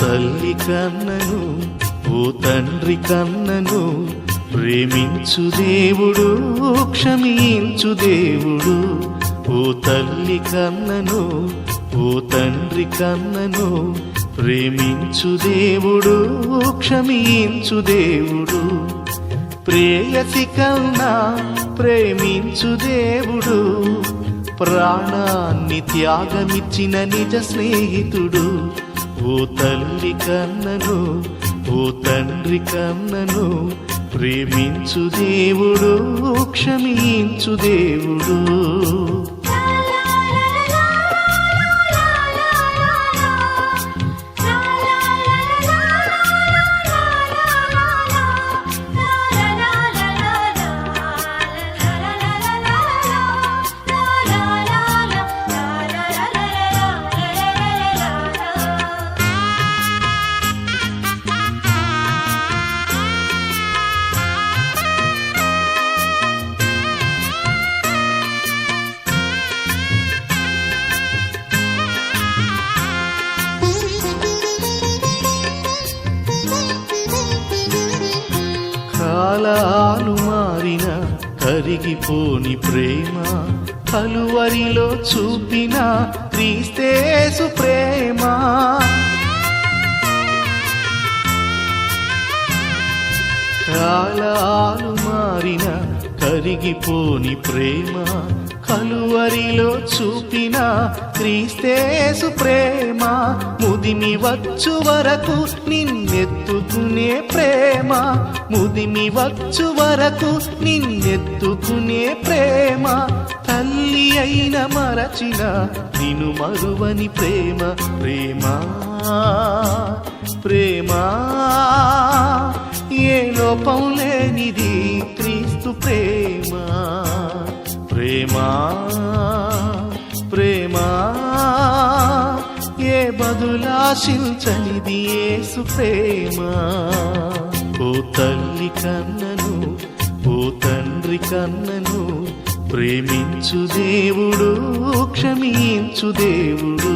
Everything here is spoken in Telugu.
తల్లి కన్నను ఓ తండ్రి కన్నను ప్రేమించు దేవుడు క్షమించు దేవుడు. ఓ తల్లి కన్నను ఓ తండ్రి కన్నను ప్రేమించు దేవుడు క్షమించు దేవుడు. ప్రేయసి కన్నా ప్రేమించు దేవుడు. ప్రాణాన్ని త్యాగమిచ్చిన నిజ స్నేహితుడు. ఓ తల్లి కన్నను ఓ తండ్రి కన్నను ప్రేమించు దేవుడు క్షమించు దేవుడు. కాలాలు మారిన కరిగిపోని ప్రేమ కలువరిలో చూపిన క్రీస్తేసు ప్రేమ. కాలాలు మారిన కరిగిపోని ప్రేమ కలువరిలో చూపిన క్రీస్తేసు ప్రేమ. ముదిమి వచ్చు వరకు నిన్నెత్తుకునే ప్రేమ. ముదిమి వచ్చు వరకు నిన్నెత్తుకునే ప్రేమ. తల్లి అయిన మరచిన నిను మరువని ప్రేమ. ప్రేమ ప్రేమ. ఏ లోపం లేనిది క్రీస్తు ప్రేమ. ప్రేమ ప్రేమ. ఏ బదులాశించనిది ఏసు ప్రేమ. ఓ తల్లి కన్నను ఓ తండ్రి కన్నను ప్రేమించు దేవుడు క్షమించు దేవుడు.